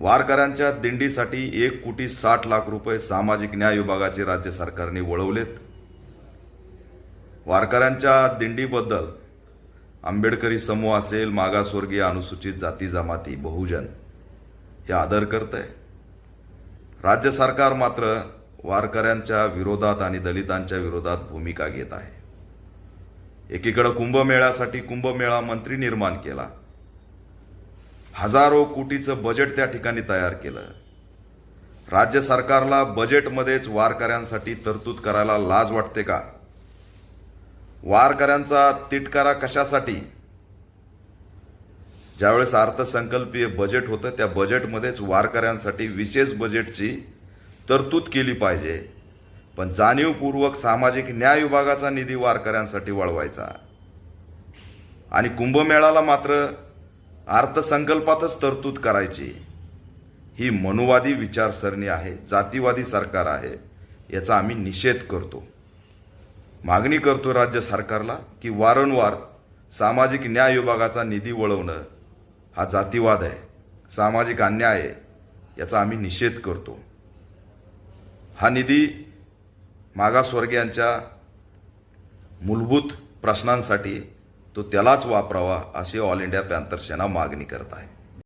वारकऱ्यांच्या दिंडीसाठी एक कोटी साठ लाख रुपये सामाजिक न्याय विभागाचे राज्य सरकारने वळवलेत. वारकऱ्यांच्या दिंडीबद्दल आंबेडकरी समूह असेल मागासवर्गीय अनुसूचित जाती जमाती बहुजन हे आदर करत आहे राज्य सरकार मात्र वारकऱ्यांच्या विरोधात आणि दलितांच्या विरोधात भूमिका घेत आहे. एकीकडे कुंभमेळ्यासाठी कुंभमेळा मंत्री निर्माण केला हजारो कोटीचं बजेट त्या ठिकाणी तयार केलं. राज्य सरकारला बजेटमध्येच वारकऱ्यांसाठी तरतूद करायला लाज वाटते का? वारकऱ्यांचा तिटकारा कशासाठी? ज्यावेळेस अर्थसंकल्पीय बजेट होतं त्या बजेटमध्येच वारकऱ्यांसाठी विशेष बजेटची तरतूद केली पाहिजे. पण जाणीवपूर्वक सामाजिक न्याय विभागाचा निधी वारकऱ्यांसाठी वळवायचा आणि कुंभमेळाला मात्र अर्थसंकल्पातच तरतूद करायची. ही मनुवादी विचारसरणी आहे जातीवादी सरकार आहे याचा आम्ही निषेध करतो. मागणी करतो राज्य सरकारला की वारंवार सामाजिक न्याय विभागाचा निधी वळवणं हा जातीवाद आहे सामाजिक अन्याय आहे याचा आम्ही निषेध करतो. हा निधी मागासवर्गीयांच्या मूलभूत प्रश्नांसाठी तो त्यालाच वापरावा असे ऑल इंडिया पॅन्थर सेना मागणी करत आहे.